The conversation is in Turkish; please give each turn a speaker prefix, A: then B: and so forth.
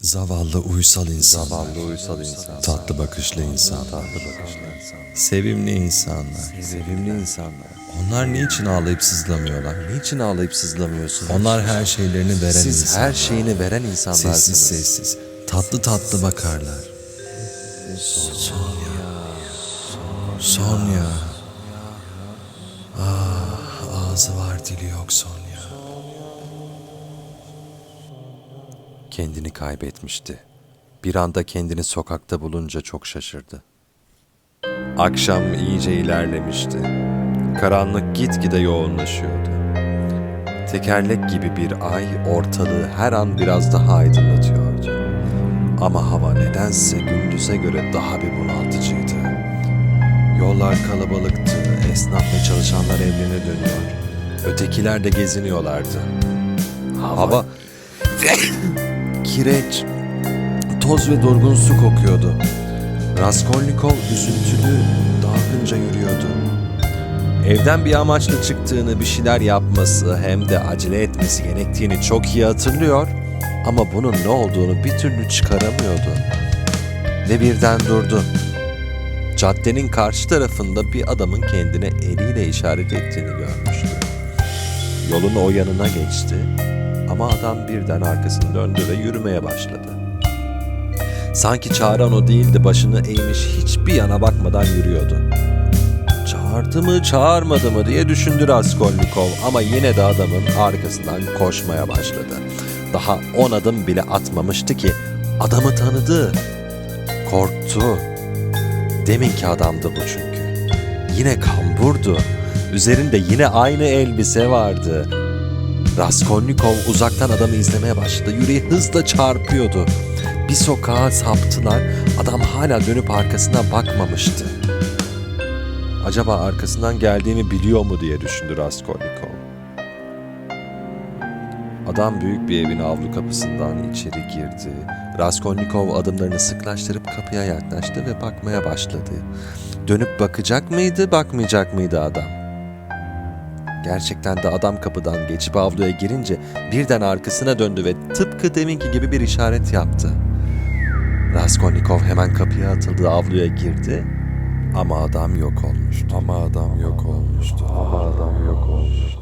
A: Zavallı uysal insan.
B: Zavallı uysal insan.
A: Tatlı bakışlı insan.
B: Tatlı bakışlı insan.
A: Sevimli insanlar.
B: Sevimli insanlar.
A: Onlar niçin ağlayıp sızlamıyorlar?
B: Niçin ağlayıp sızlamıyorsunuz?
A: Onlar her şeylerini veren
B: Siz
A: insanlar.
B: her şeyini veren insanlarsınız.
A: Sessiz sessiz. Tatlı tatlı bakarlar. Sonya. Sonya. Ah, ağzı var dili yok Sonya.
B: Kendini kaybetmişti. Bir anda kendini sokakta bulunca çok şaşırdı. Akşam iyice ilerlemişti. Karanlık gitgide yoğunlaşıyordu. Tekerlek gibi bir ay ortalığı her an biraz daha aydınlatıyordu. Ama hava nedense gündüze göre daha bir bunaltıcıydı. Yollar kalabalıktı, esnaf ve çalışanlar evlerine dönüyor. Ötekiler de geziniyorlardı. Hava kireç, toz ve durgun su kokuyordu. Raskolnikov üzüntülü, dalgınca yürüyordu. Evden bir amaçla çıktığını, bir şeyler yapması hem de acele etmesi gerektiğini çok iyi hatırlıyor ama bunun ne olduğunu bir türlü çıkaramıyordu. Ve birden durdu. Caddenin karşı tarafında bir adamın kendine eliyle işaret ettiğini görmüştü. Yolun o yanına geçti ama adam birden arkasını döndü ve yürümeye başladı. Sanki çağıran o değildi başını eğmiş hiçbir yana bakmadan yürüyordu. Çağırdı mı çağırmadı mı diye düşündü Raskolnikov ama yine de adamın arkasından koşmaya başladı. Daha on adım bile atmamıştı ki adamı tanıdı. Korktu. Deminki adamdı bu çünkü. Yine kamburdu. Üzerinde yine aynı elbise vardı. Raskolnikov uzaktan adamı izlemeye başladı. Yüreği hızla çarpıyordu. Bir sokağa saptılar. Adam hala dönüp arkasına bakmamıştı. Acaba arkasından geldiğimi biliyor mu diye düşündü Raskolnikov. Adam büyük bir evin avlu kapısından içeri girdi. Raskolnikov adımlarını sıklaştırıp kapıya yaklaştı ve bakmaya başladı. Dönüp bakacak mıydı, bakmayacak mıydı adam? Gerçekten de adam kapıdan geçip avluya girince birden arkasına döndü ve tıpkı deminki gibi bir işaret yaptı. Raskolnikov hemen kapıya atıldı, avluya girdi. Ama adam yok olmuştu. Ama adam yok olmuştu. Ama adam yok olmuştu.